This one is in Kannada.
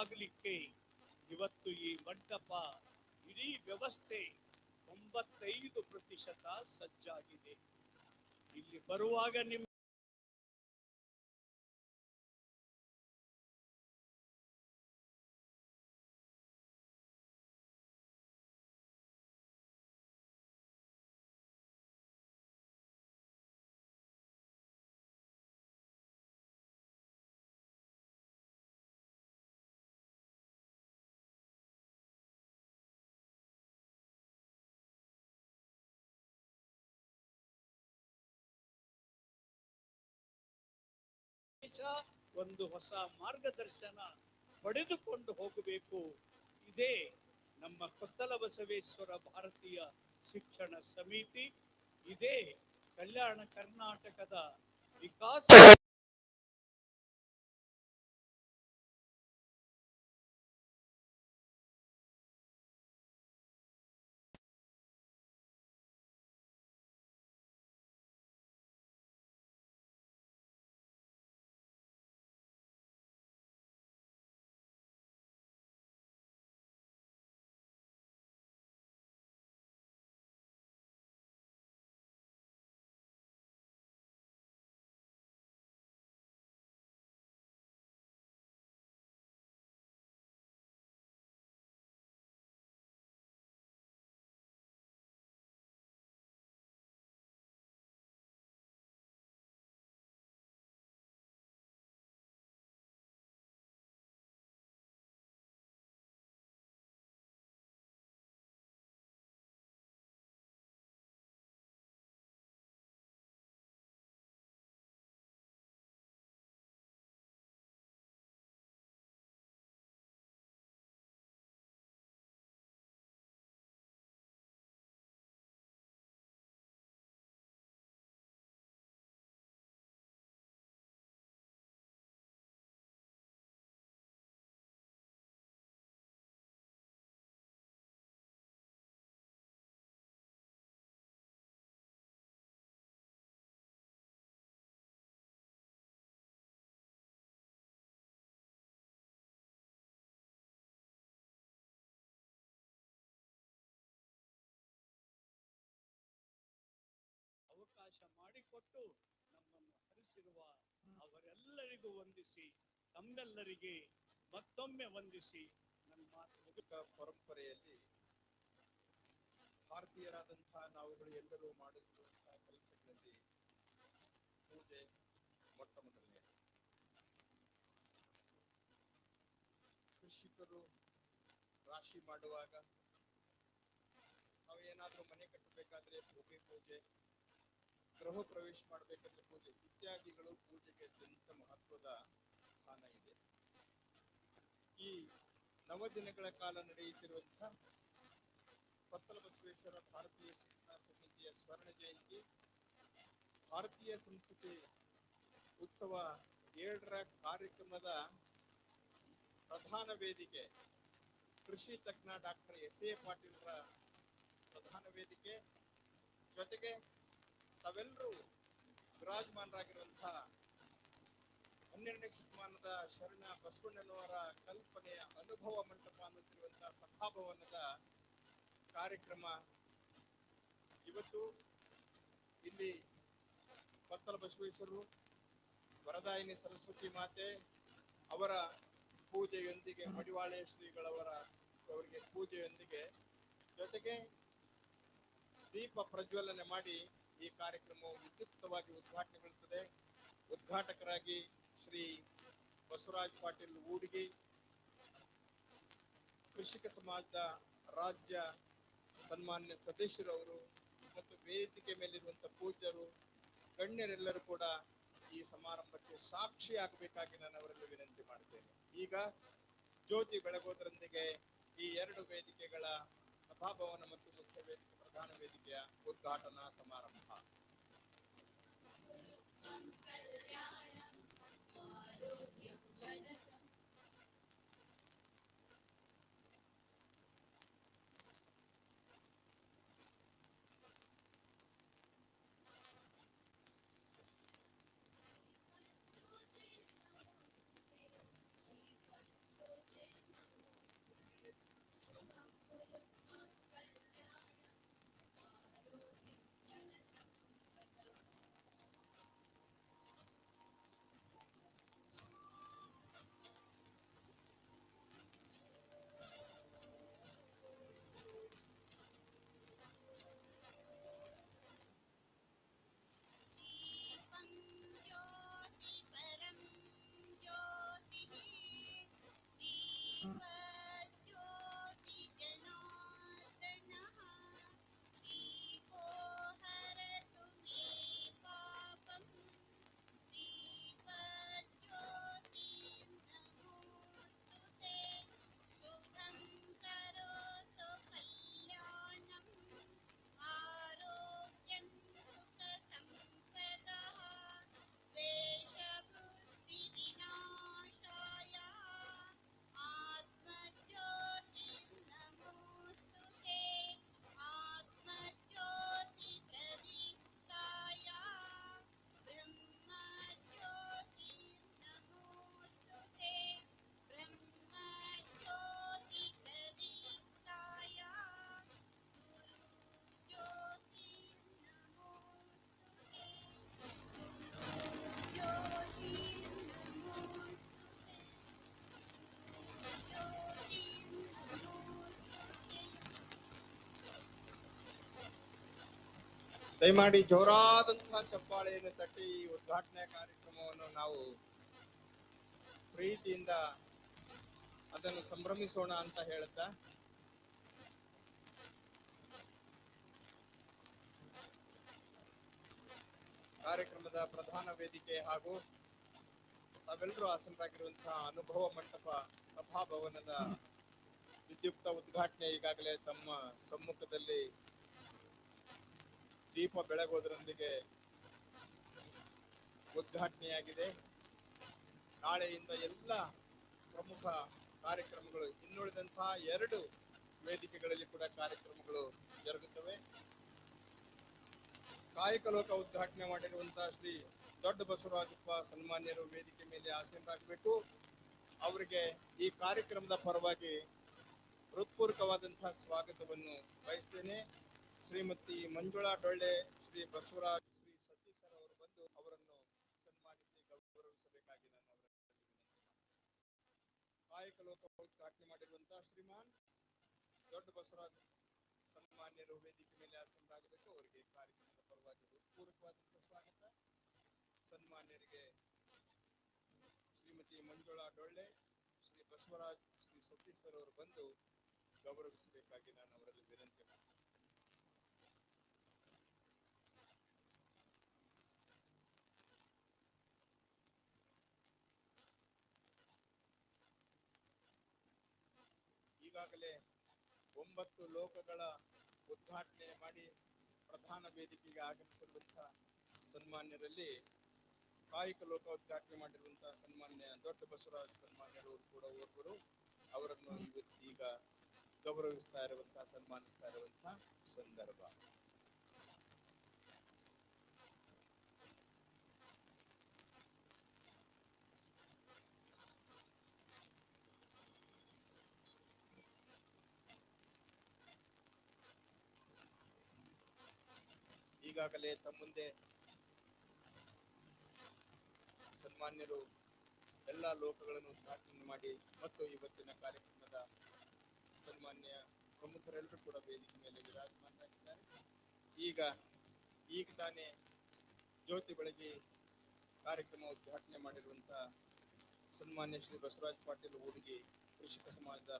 ಮದುವೆಯಾಗಲಿಕ್ಕೆ ಇವತ್ತು ಈ ಮಂಟಪ ಇಡೀ ವ್ಯವಸ್ಥೆ ತೊಂಬತ್ತೈದು ಪ್ರತಿಶತ ಸಜ್ಜಾಗಿದೆ. ಇಲ್ಲಿ ಬರುವಾಗ ನಿಮ್ಮ ದೇಶ ಒಂದು ಹೊಸ ಮಾರ್ಗದರ್ಶನ ಪಡೆದುಕೊಂಡು ಹೋಗಬೇಕು. ಇದೇ ನಮ್ಮ ಕೊತ್ತಲ ಬಸವೇಶ್ವರ ಭಾರತೀಯ ಶಿಕ್ಷಣ ಸಮಿತಿ. ಇದೇ ಕಲ್ಯಾಣ ಕರ್ನಾಟಕದ ವಿಕಾಸ ಅವಕಾಶ ಮಾಡಿಕೊಟ್ಟು ನಮ್ಮನ್ನು ಹರಿಸಿರುವ ಅವರೆಲ್ಲರಿಗೂ ವಂದಿಸಿ, ತಮ್ಮೆಲ್ಲರಿಗೆ ಮತ್ತೊಮ್ಮೆ ವಂದಿಸಿ ನನ್ನ ಮಾತು ಪರಂಪರೆಯಲ್ಲಿ ಭಾರತೀಯರಾದಂತಹ ನಾವುಗಳು ಎಲ್ಲರೂ ಮಾಡಿರುವಂತಹ ಕೆಲಸಗಳಲ್ಲಿ ಪೂಜೆ ಮೊಟ್ಟ ಮೊದಲನೇ ಕೃಷಿಕರು ರಾಶಿ ಮಾಡುವಾಗ ನಾವೇನಾದ್ರೂ ಮನೆ ಕಟ್ಟಬೇಕಾದ್ರೆ ಭೂಮಿ ಪೂಜೆ ಗೃಹ ಪ್ರವೇಶ ಮಾಡಬೇಕಾದ್ರೆ ಪೂಜೆ, ಇತ್ಯಾದಿಗಳು ಪೂಜೆಗೆ ಅತ್ಯಂತ ಮಹತ್ವದ ಸ್ಥಾನ ಇದೆ. ಈ ನವದಿನಗಳ ಕಾಲ ನಡೆಯುತ್ತಿರುವಂತಹ ಪತ್ತಲ ಬಸವೇಶ್ವರ ಭಾರತೀಯ ಶಿಕ್ಷಣ ಸಮಿತಿಯ ಸ್ವರ್ಣ ಜಯಂತಿ, ಭಾರತೀಯ ಸಂಸ್ಕೃತಿ ಉತ್ಸವ ಏಳರ ಕಾರ್ಯಕ್ರಮದ ಪ್ರಧಾನ ವೇದಿಕೆ, ಕೃಷಿ ತಜ್ಞ ಡಾಕ್ಟರ್ ಎಸ್ ಎ ಪಾಟೀಲ್ರ ಪ್ರಧಾನ ವೇದಿಕೆ, ಜೊತೆಗೆ ತಾವೆಲ್ಲರೂ ವಿರಾಜಮಾನರಾಗಿರುವಂತಹ ಹನ್ನೆರಡನೇ ಶತಮಾನದ ಶರಣ ಬಸವಣ್ಣನವರ ಕಲ್ಪನೆಯ ಅನುಭವ ಮಂಟಪ ಅನ್ನುತ್ತಿರುವಂತಹ ಸಭಾಭವನದ ಕಾರ್ಯಕ್ರಮ ಇವತ್ತು ಇಲ್ಲಿ ಪತ್ತಲ ಬಸವೇಶ್ವರರು ವರದಾಯಿನಿ ಸರಸ್ವತಿ ಮಾತೆ, ಅವರ ಪೂಜೆಯೊಂದಿಗೆ, ಮಡಿವಾಳೆ ಶ್ರೀಗಳವರ ಅವರಿಗೆ ಪೂಜೆಯೊಂದಿಗೆ ಜೊತೆಗೆ ದೀಪ ಪ್ರಜ್ವಲನೆ ಮಾಡಿ ಈ ಕಾರ್ಯಕ್ರಮವು ವಿದ್ಯುಕ್ತವಾಗಿ ಉದ್ಘಾಟನೆಗೊಳ್ಳುತ್ತದೆ. ಉದ್ಘಾಟಕರಾಗಿ ಶ್ರೀ ಬಸವರಾಜ್ ಪಾಟೀಲ್ ಊಡಿಗಿ, ಕೃಷಿಕ ಸಮಾಜದ ರಾಜ್ಯ ಸನ್ಮಾನ್ಯ ಸದಸ್ಯರವರು ಮತ್ತು ವೇದಿಕೆ ಮೇಲಿರುವಂತಹ ಪೂಜ್ಯರು, ಗಣ್ಯರೆಲ್ಲರೂ ಕೂಡ ಈ ಸಮಾರಂಭಕ್ಕೆ ಸಾಕ್ಷಿಯಾಗಬೇಕಾಗಿ ನಾನು ಅವರಲ್ಲಿ ವಿನಂತಿ ಮಾಡ್ತೇನೆ ಈಗ ಜ್ಯೋತಿ ಬೆಳಗೋದರೊಂದಿಗೆ ಈ ಎರಡು ವೇದಿಕೆಗಳ ಸಭಾಭವನ ಮತ್ತು ಮುಖ್ಯ ವೇದಿಕೆ ಪ್ರಧಾನ ವೇದಿಕೆಯ ಉದ್ಘಾಟನಾ ಸಮಾರಂಭ ದಯಮಾಡಿ ಜೋರಾದಂತಹ ಚಪ್ಪಾಳೆಯನ್ನು ತಟ್ಟಿ ಈ ಉದ್ಘಾಟನೆ ಕಾರ್ಯಕ್ರಮವನ್ನು ನಾವು ಪ್ರೀತಿಯಿಂದ ಅದನ್ನು ಸಂಭ್ರಮಿಸೋಣ ಅಂತ ಹೇಳ್ತಾ ಕಾರ್ಯಕ್ರಮದ ಪ್ರಧಾನ ವೇದಿಕೆ ಹಾಗೂ ತಾವೆಲ್ಲರೂ ಆಸನರಾಗಿರುವಂತಹ ಅನುಭವ ಮಂಟಪ ಸಭಾಭವನದ ವಿದ್ಯುಕ್ತ ಉದ್ಘಾಟನೆ ಈಗಾಗಲೇ ತಮ್ಮ ಸಮ್ಮುಖದಲ್ಲಿ ದೀಪ ಬೆಳಗೋದ್ರೊಂದಿಗೆ ಉದ್ಘಾಟನೆಯಾಗಿದೆ. ನಾಳೆಯಿಂದ ಎಲ್ಲ ಪ್ರಮುಖ ಕಾರ್ಯಕ್ರಮಗಳು, ಇನ್ನುಳಿದಂತಹ ಎರಡು ವೇದಿಕೆಗಳಲ್ಲಿ ಕೂಡ ಕಾರ್ಯಕ್ರಮಗಳು ಜರುಗುತ್ತವೆ. ಕಾಯಕ ಲೋಕ ಉದ್ಘಾಟನೆ ಮಾಡಿರುವಂತಹ ಶ್ರೀ ದೊಡ್ಡ ಬಸವರಾಜಪ್ಪ ಸನ್ಮಾನ್ಯರು ವೇದಿಕೆ ಮೇಲೆ ಆಸೀನರಾಗಬೇಕು ಅವರಿಗೆ ಈ ಕಾರ್ಯಕ್ರಮದ ಪರವಾಗಿ ಹೃತ್ಪೂರ್ವಕವಾದಂತಹ ಸ್ವಾಗತವನ್ನು ಬಯಸ್ತೇನೆ. ಶ್ರೀಮತಿ ಮಂಜುಳಾ ಡೊಳ್ಳೆ, ಶ್ರೀ ಬಸವರಾಜ್, ಶ್ರೀ ಸತೀಶ್ ಅವರು ಬಂದು ಅವರನ್ನು ಸನ್ಮಾನಿಸಿ ಗೌರವಿಸಬೇಕಾಗಿ ನಾನು. ಕಾಯಕ ಲೋಕ ಉದ್ಘಾಟನೆ ಮಾಡಿರುವಂತಹ ಶ್ರೀಮಾನ್ ದೊಡ್ಡ ಬಸವರಾಜ್ ಸನ್ಮಾನ್ಯರು ವೇದಿಕೆ ಮೇಲೆ ಆಸನರಾಗಬೇಕು ಅವರಿಗೆ ಕಾರ್ಯಕ್ರಮದ ಪರವಾಗಿ ಹೃತ್ಪೂರ್ವಕವಾದಂತಹ ಸ್ವಾಗತ ಸನ್ಮಾನ್ಯರಿಗೆ ಶ್ರೀಮತಿ ಮಂಜುಳಾ ಡೊಳ್ಳೆ, ಶ್ರೀ ಬಸವರಾಜ್, ಶ್ರೀ ಸತೀಶ್ ಅವರು ಬಂದು ಗೌರವಿಸಬೇಕಾಗಿ ನಾನು ಅವರಲ್ಲಿ ವಿನಂತಿ ಮಾಡ್ತೇನೆ ಈಗಾಗಲೇ ಒಂಬತ್ತು ಲೋಕಗಳ ಉದ್ಘಾಟನೆ ಮಾಡಿ ಪ್ರಧಾನ ವೇದಿಕೆಗೆ ಆಗಮಿಸಿರುವಂತಹ ಸನ್ಮಾನ್ಯರಲ್ಲಿ ಕಾಯಕ ಲೋಕ ಉದ್ಘಾಟನೆ ಮಾಡಿರುವಂತಹ ಸನ್ಮಾನ್ಯ ದೊಡ್ಡ ಬಸವರಾಜ್ ಸನ್ಮಾನ್ಯರು ಕೂಡ ಓರ್ವರು ಅವರನ್ನು ಈಗ ಗೌರವಿಸ್ತಾ ಇರುವಂತಹ ಸನ್ಮಾನಿಸ್ತಾ ಇರುವಂತಹ ಸಂದರ್ಭ. ಈಗಾಗಲೇ ತಮ್ಮ ಮುಂದೆ ಸನ್ಮಾನ್ಯರು ಎಲ್ಲ ಲೋಕಗಳನ್ನು ಉದ್ಘಾಟನೆ ಮಾಡಿ ಮತ್ತು ಇವತ್ತಿನ ಕಾರ್ಯಕ್ರಮದ ಸನ್ಮಾನ್ಯ ಪ್ರಮುಖರೆಲ್ಲರೂ ಕೂಡ ವೇದಿಕೆ ಮೇಲೆ ವಿರಾಜಮಾನರಾಗಿದ್ದಾರೆ. ಈಗ ಈಗ ತಾನೇ ಜ್ಯೋತಿ ಬೆಳಗ್ಗೆ ಕಾರ್ಯಕ್ರಮ ಉದ್ಘಾಟನೆ ಮಾಡಿರುವಂತಹ ಸನ್ಮಾನ್ಯ ಶ್ರೀ ಬಸವರಾಜ್ ಪಾಟೀಲ್ ಹುಡುಗಿ ಕೃಷಿಕ ಸಮಾಜದ